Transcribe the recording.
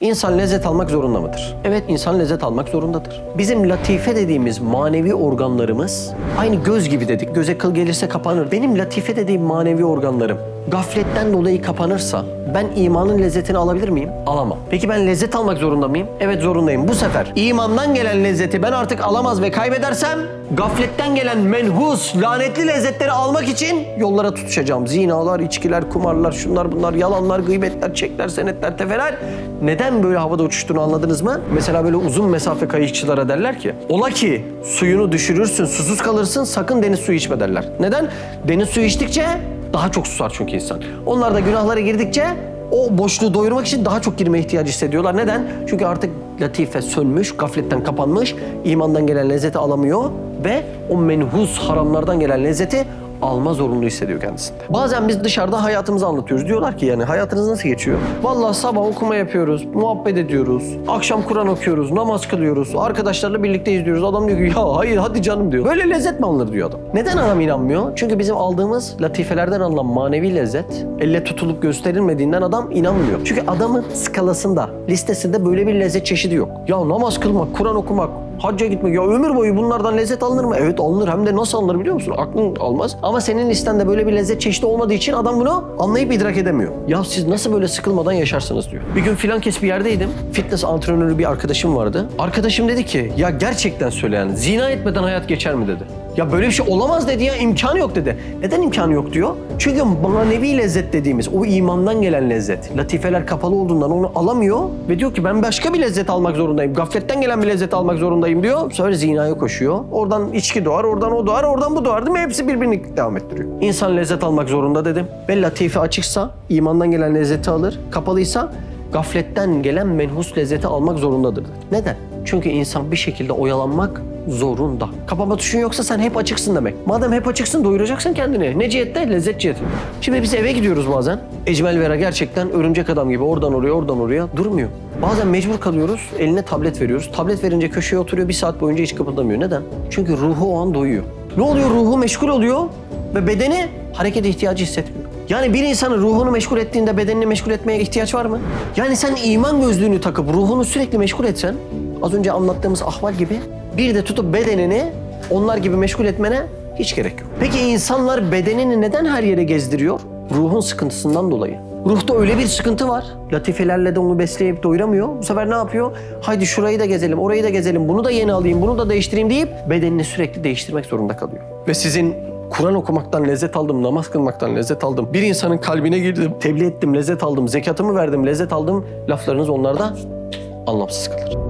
İnsan lezzet almak zorunda mıdır? Evet insan lezzet almak zorundadır. Bizim latife dediğimiz manevi organlarımız aynı göz gibi dedik. Göze kıl gelirse kapanır. Benim latife dediğim manevi organlarım gafletten dolayı kapanırsa ben imanın lezzetini alabilir miyim? Alamam. Peki ben lezzet almak zorunda mıyım? Evet zorundayım. Bu sefer imandan gelen lezzeti ben artık alamaz ve kaybedersem gafletten gelen menhus, lanetli lezzetleri almak için yollara tutuşacağım. Zinalar, içkiler, kumarlar, şunlar bunlar, yalanlar, gıybetler, çekler, senetler, tefeler. Neden böyle havada uçuştuğunu anladınız mı? Mesela böyle uzun mesafe kayıkçılara derler ki ola ki suyunu düşürürsün, susuz kalırsın sakın deniz suyu içme derler. Neden? Deniz suyu içtikçe daha çok susar çünkü insan. Onlar da günahlara girdikçe o boşluğu doyurmak için daha çok girmeye ihtiyacı hissediyorlar. Neden? Çünkü artık latife sönmüş, gafletten kapanmış, imandan gelen lezzeti alamıyor ve o menhus haramlardan gelen lezzeti alma zorunlu hissediyor kendisinde. Bazen biz dışarıda hayatımızı anlatıyoruz. Diyorlar ki yani hayatınız nasıl geçiyor? Vallahi sabah okuma yapıyoruz, muhabbet ediyoruz, akşam Kur'an okuyoruz, namaz kılıyoruz, arkadaşlarla birlikte izliyoruz. Adam diyor ki ya hayır hadi canım diyor. Böyle lezzet mi alınır diyor adam. Neden adam inanmıyor? Çünkü bizim aldığımız latifelerden alınan manevi lezzet elle tutulup gösterilmediğinden adam inanmıyor. Çünkü adamın skalasında, listesinde böyle bir lezzet çeşidi yok. Ya namaz kılmak, Kur'an okumak, hacca gitmek ya ömür boyu bunlardan lezzet alınır mı? Evet alınır hem de nasıl alınır biliyor musun? Aklın almaz. Ama senin listende böyle bir lezzet çeşidi olmadığı için adam bunu anlayıp idrak edemiyor. Ya siz nasıl böyle sıkılmadan yaşarsınız diyor. Bir gün filan kes bir yerdeydim. Fitness antrenörü bir arkadaşım vardı. Arkadaşım dedi ki ya gerçekten söyle yani zina etmeden hayat geçer mi dedi. Ya böyle bir şey olamaz dedi ya imkanı yok dedi. Neden imkanı yok diyor? Çünkü manevi lezzet dediğimiz o imandan gelen lezzet. Latifeler kapalı olduğundan onu alamıyor ve diyor ki ben başka bir lezzet almak zorundayım. Gafletten gelen bir lezzet almak zorundayım diyor. Sonra zinaya koşuyor. Oradan içki doğar, oradan o doğar, oradan bu doğar değil mi? Hepsi birbirini devam ettiriyor. İnsan lezzet almak zorunda dedim. Ve latife açıksa imandan gelen lezzeti alır. Kapalıysa gafletten gelen menhus lezzeti almak zorundadır. Neden? Çünkü insan bir şekilde oyalanmak zorunda. Kapama tuşun yoksa sen hep açıksın demek. Madem hep açıksın doyuracaksın kendini. Ne cihette? Lezzet cihetinde. Şimdi biz eve gidiyoruz bazen. Ecmel Vera gerçekten örümcek adam gibi oradan oraya oradan oraya durmuyor. Bazen mecbur kalıyoruz. Eline tablet veriyoruz. Tablet verince köşeye oturuyor bir saat boyunca hiç kıpırdamıyor. Neden? Çünkü ruhu o an doyuyor. Ne oluyor? Ruhu meşgul oluyor ve bedeni harekete ihtiyacı hissetmiyor. Yani bir insanın ruhunu meşgul ettiğinde bedenini meşgul etmeye ihtiyaç var mı? Yani sen iman gözlüğünü takıp ruhunu sürekli meşgul etsen az önce anlattığımız ahval gibi bir de tutup bedenini onlar gibi meşgul etmene hiç gerek yok. Peki insanlar bedenini neden her yere gezdiriyor? Ruhun sıkıntısından dolayı. Ruhta öyle bir sıkıntı var. Latifelerle de onu besleyip doyuramıyor. Bu sefer ne yapıyor? Haydi şurayı da gezelim, orayı da gezelim, bunu da yeni alayım, bunu da değiştireyim deyip bedenini sürekli değiştirmek zorunda kalıyor. Ve sizin Kur'an okumaktan lezzet aldım, namaz kılmaktan lezzet aldım. Bir insanın kalbine girdim, tebliğ ettim, lezzet aldım, zekatımı verdim, lezzet aldım. Laflarınız onlarda anlamsız kalır.